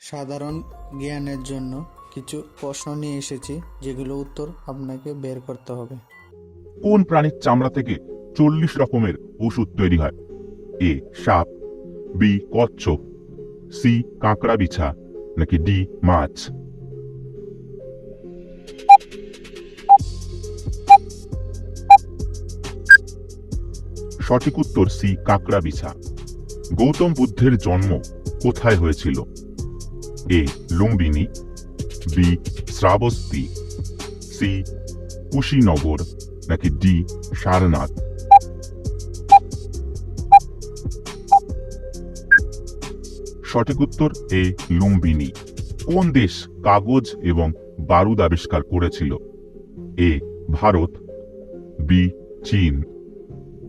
সাধারণ জ্ঞানের জন্য কিছু প্রশ্ন নিয়ে এসেছি, যেগুলো উত্তর আপনাকে বের করতে হবে। কোন প্রাণীর চামড়া থেকে চল্লিশ রকমের ওষুধ তৈরি হয়? এ, সাপ, বি, কচ্ছপ, সি, কাঁকড়া বিছা, নাকি ডি, মাছ? সঠিক উত্তর সি, কাঁকড়া বিছা। গৌতম বুদ্ধের জন্ম কোথায় হয়েছিল? A Lumbini, B Shravasti, C Kushinagar, নাকি ডি সারনাথ? সঠিক উত্তর এ লুম্বিনী। কোন দেশ কাগজ এবং বারুদ আবিষ্কার করেছিল? এ ভারত, বি চীন,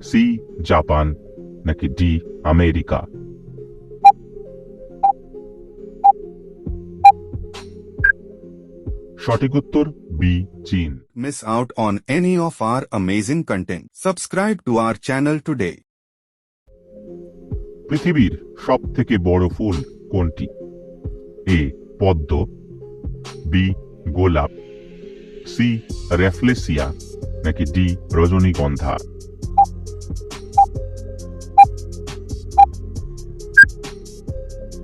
সি জাপান, নাকি ডি আমেরিকা? সঠিক উত্তর বি চীন miss out on any of our amazing content. Subscribe to our channel today. পৃথিবীর সব থেকে বড় ফুল কোনটি এ পদ্ম বি গোলাপ সি রেফলেসিয়া নাকি ডি রজনীগন্ধা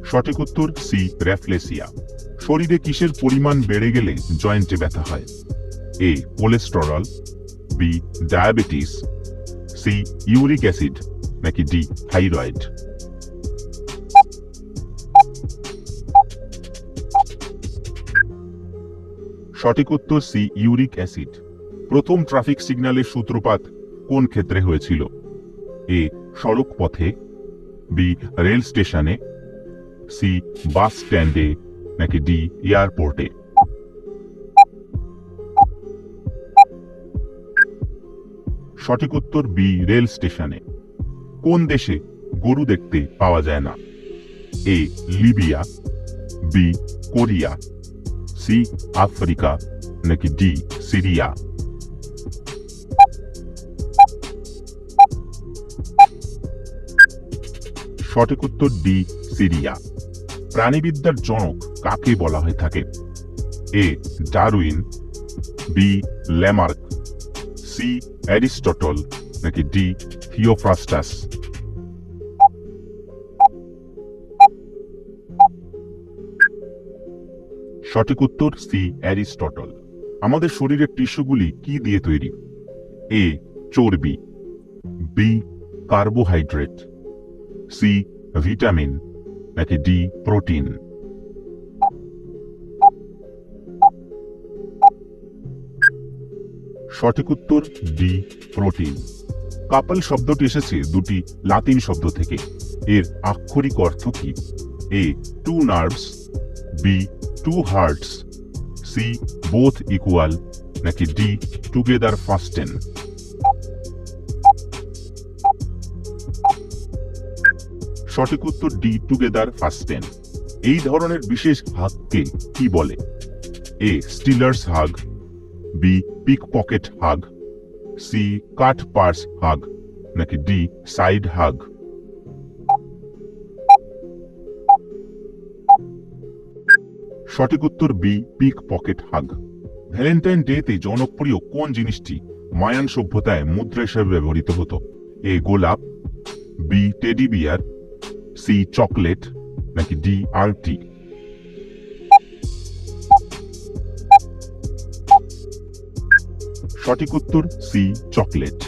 সঠিক উত্তর সি রেফলেসিয়া শরীরে কিসের পরিমাণ বেড়ে গেলে জয়েন্টে ব্যথা হয়? A, cholesterol, B, diabetes, C, uric acid, নাকি ডি, থাইরয়েড? সঠিক উত্তর সি, ইউরিক অ্যাসিড। প্রথম ট্রাফিক সিগন্যালের সূত্রপাত কোন ক্ষেত্রে হয়েছিল? এ সড়ক পথে বি, রেল স্টেশনে, সি, বাস স্ট্যান্ডে নাকি ডি এয়ারপোর্টে। সঠিক উত্তর বি, রেল স্টেশনে। কোন দেশে গরু দেখতে পাওয়া যায় না? A, Libya, B, Korea, C, Africa, নাকি ডি, সিরিয়া? সঠিক উত্তর ডি, সিরিয়া। প্রাণীবিদ্যার জনক কাকে বলা হয়ে থাকে? A, Darwin, B, Lamarck, C, Aristotle, নাকি ডি, থিওফ্রাস্টাস? সঠিক উত্তর সি, অ্যারিস্টটল। আমাদের শরীরের টিস্যুগুলি কি দিয়ে তৈরি? এ, চর্বি, বি, কার্বোহাইড্রেট, সি, ভিটামিন। নাকি ডি প্রোটিন সঠিক উত্তর ডি প্রোটিন কাপাল শব্দটি এসেছে দুটি লাতিন শব্দ থেকে। এর আক্ষরিক অর্থ কি? A two nerves B two hearts C both equal নাকি ডি টুগেদার ফাস্টেন সঠিক উত্তর ডি টুগেদার ফাস্টেন এই ধরনের বিশেষ হাগকে কি বলে? A stealers hug B pick pocket hug C cut purse hug নাকি ডি সাইড হাগ সঠিক উত্তর B pick pocket hug Valentine ডেতে জনপ্রিয় কোন জিনিসটি মায়ান সভ্যতায় মুদ্রা হিসেবে ব্যবহৃত হতো? এ গোলাপ। B teddy bear C chocolate নাকি ডি আর টি সঠিক উত্তর সি চকলেট